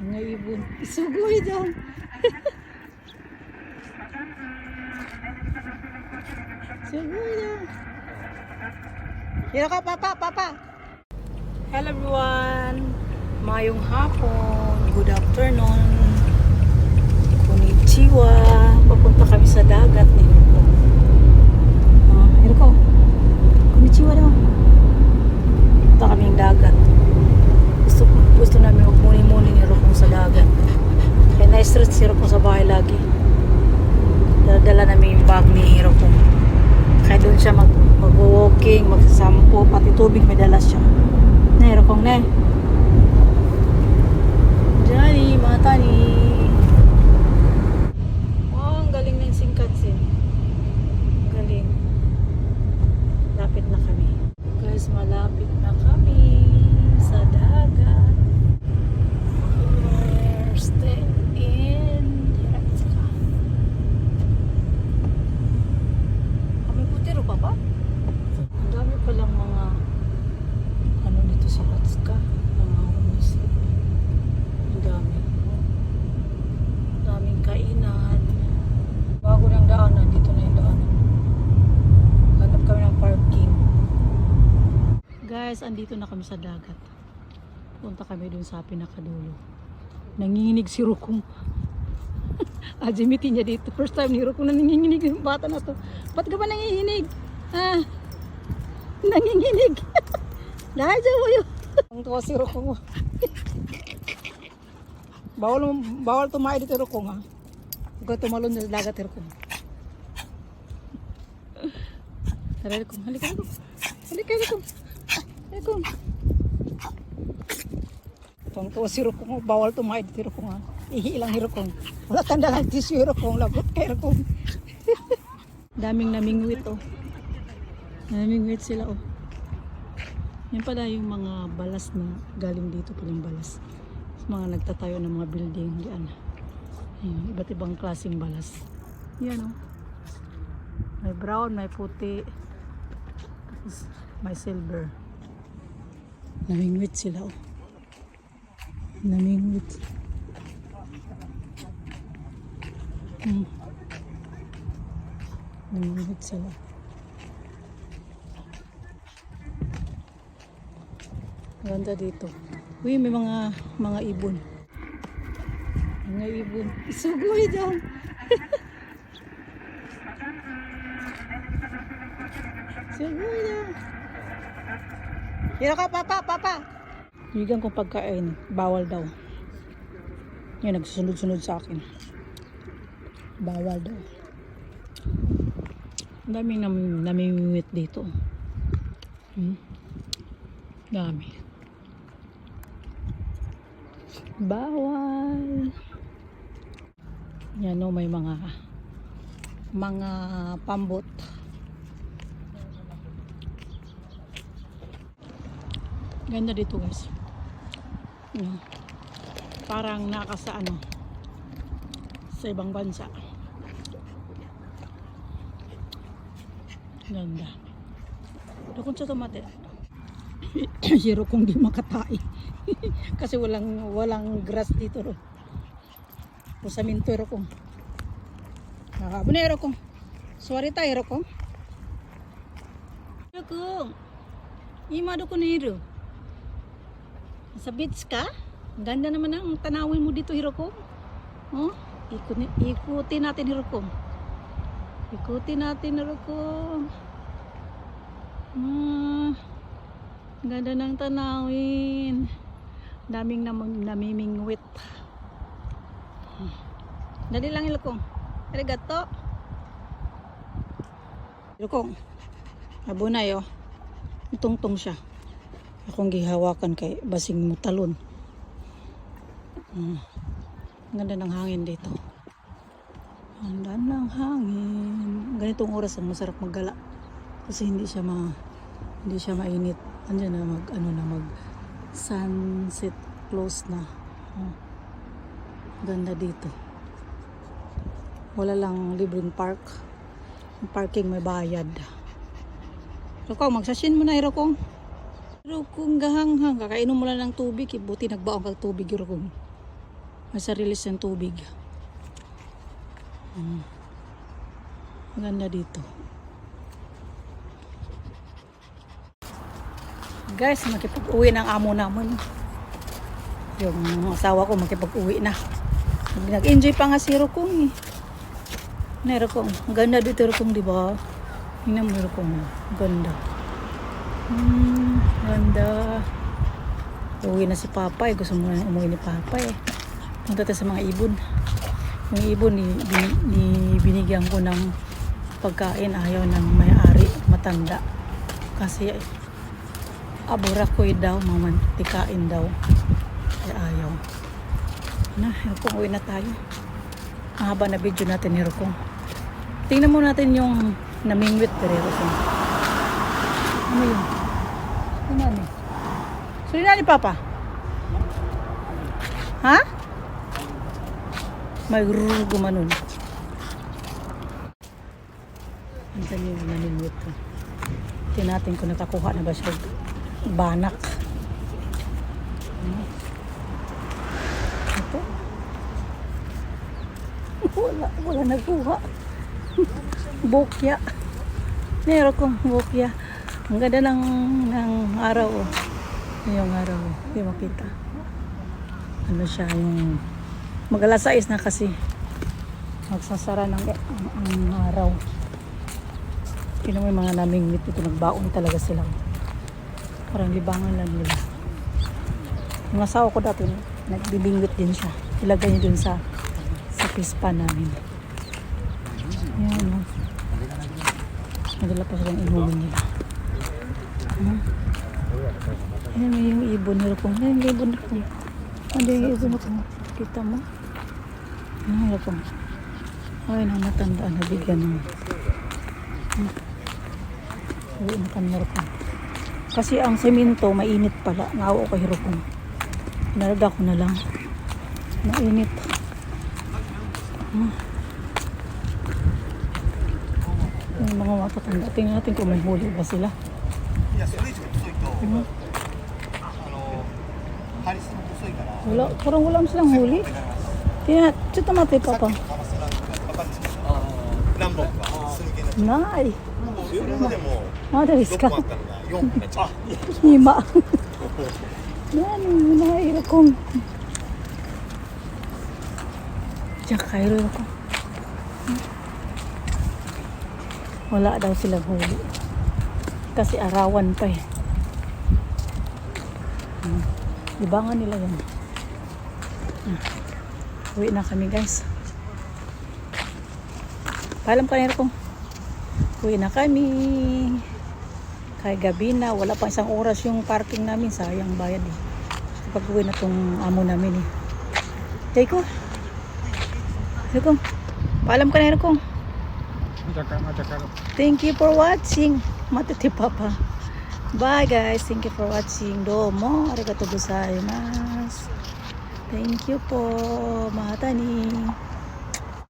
Mga ibon. Isugoy dyan. Sugoy dyan. Hira ka, papa, papa. Hello everyone. Mayong hapon. Good afternoon. Konnichiwa. Papunta kami sa dagat ni Hiroko. Ah, Hiroko. Konnichiwa daw. Punta kaming dagat. Gusto, namin magmuni-muni ni Hiroko sa dagat. Kaya na-stress si Hiroko sa bahay lagi. Dala-dala namin yung bag ni Hiroko. Kaya doon siya mag, mag-walking, magsasampo, pati tubig may dala siya. Na Hirokong ne. Johnny, mga tani. Oh, ang galing ng Shinkansen. Galing. Lapit na kami. Guys, malapit na kami sa dagat. We're staying in Hiratsuka. Kami putiro pa ba? Ang dami palang mga ano dito sa Hiratsuka. Mga homeless. Ang dami. Ang daming kainan. Bago ng daanan, dito na yung daanan. Hanap kami ng parking. Guys, andito na kami sa dagat. Punta kami dun sa pinakadulo. Nanginginig si Rukong. Ajimiti niya dito. First time ni Rukong na nanginginig yung bata na to. Ba't ka ba nanginginig? Ah, nanginginig. Dahil sa uyo. Ang tuwa si Rukong. bawal, bawal tumayo dito Rukong ha. Huwag tumalon sa dagat Rukong. Tara Rukong, halika Rukong. Halika Rukong. Halika Rukong. Tuwang tuwa si Rukong. oh. Bawal tumayo dito Rukong ha. Ihi lang ni Rukong. Wala tanda lang tissue Rukong. Labot kay Rukong. Daming namingwit oh. Namingwit sila oh. Yan pala yung mga balas na galing dito palang balas. Mga nagtatayo ng mga building diyan. Ayan, iba't ibang klaseng balas. Yan oh. May brown, may puti. Tapos may silver. Namingwit sila oh. Namingwit. Hmm. Namingwit sila. Ganda dito. Uy, may mga mga ibon. Mga ibon. Isugoy dyan. Isugoy dyan. Hira ka, papa, papa. Bigyan ko pagkain. Bawal daw. Yan, nagsusunod-sunod sa akin. Bawal daw. Ang daming nam namimimit dito. Hmm. Dami. Bawal. Yan o, may mga mga pambot. Ganda dito guys. Yan. Parang nakasa ano sa ibang bansa. Ganda. Dukon sa tomate. Hiro kong di makatai. Kasi walang walang grass dito ro. Pusaminto ro kong. Ah, bunero kong. Sorry tayo ro kong. Ro kong. Ima do ko niro. Sa beach ka? Ganda naman ang tanawin mo dito, Hiro kong. Oh, ikut, ikutin natin, Hiro kong. Ikutin natin, Hiro kong. Hmm. Ang Ganda ng tanawin. Daming nam namimingwit. Dali lang ilokong. Arigato. Ilokong. Abunay oh. Tungtong siya. Akong gihawakan kay basing mo talon. Hmm. Ang ganda ng hangin dito. Ganda ng hangin. Ganitong oras ang masarap maggala. Kasi hindi siya ma hindi siya mainit. Andiyan na mag ano na mag sunset close na. Oh. Ganda dito. Wala lang libreng park. Parking may bayad. Rokong, magsasin mo na Rokong. Rokong gahanghang. Kakainom mo lang ng tubig. eh. Buti nagbaong kag tubig Rokong. May sarili siyang tubig. Hmm. Maganda dito. Guys, makipag-uwi ng amo namin. Yung asawa ko makipag-uwi na. Nag-enjoy pa nga si Rukong eh. Na Rukong. Ganda dito Rukong, di ba? Tingnan mo Rukong. Ganda. Hmm, ganda. Uwi na si Papa eh. Gusto mo na umuwi ni Papa eh. Punta tayo sa mga ibon. Yung ibon, ni, bin, ni, binigyan ko ng pagkain. Ayaw ng may-ari, matanda. Kasi abura ko daw, mamantikain daw. Kaya ayaw. Na, Hirokong, uwi na tayo. Mahaba na video natin, Hirokong. Tingnan mo natin yung namingwit, pero Hirokong. Ano yun? Ano ano? Suli na ni Papa? Ha? May rrrr gumanon. Antan yung namingwit ko. Tingnan natin kung nakakuha na ba siya. Banak. Ano? Ito. Wala, wala nagkuha. Bokya. Meron kong bokya. Ang ganda ng, ng araw. Oh. Yung araw. oh. Hindi makita. Ano siya yung mag alas 6 na kasi magsasara ng ang, ang araw. Tingnan mo yung mga naming meet ito. Nagbaon talaga sila. Parang libangan lang nila. Yung asawa ko dati, nagbibingwit din siya. Ilagay niya dun sa sa pispa namin. Ayan, no. Nadala pa silang inumin nila. Ayan, may yung ibon nila kung. Ayan, yung ibon nila kung. Ano yung ibon nila kung. Kita mo? Nila kung. Ay, na matandaan na bigyan ng. Uwi na kami nila kung. Kasi ang semento, mainit pala. Naawa ko hirupong. Nalada ko na lang. Mainit. Hmm. Yung mga matatanda. Tingnan natin kung may huli ba sila. いやそれ以上遅いと、 Hmm. あのハリスも遅いから Wala, parang wala silang huli. Tingnan,ちょっと待って、パパ。ママスランが分かるんですか何本かするけどない。それまでもまだです6か本あったのが4本になっちゃう今。何もないよ、こん。じゃあ帰るよ、こん。Wala daw silang huli. Kasi arawan pa eh. Hmm. Libangan nila yan. Hmm. Uwi na kami guys. Paalam ka nila kong. Uwi na kami. Kay gabi na, wala pa isang oras yung parking namin. Sayang bayad eh. Kapag uwi na tong amo namin eh. Tay ko. Tay ko. Paalam ka na kong. Thank you for watching. Matiti papa. Bye guys. Thank you for watching. Domo. Arigato gozaimasu. Thank you po. Mata ni.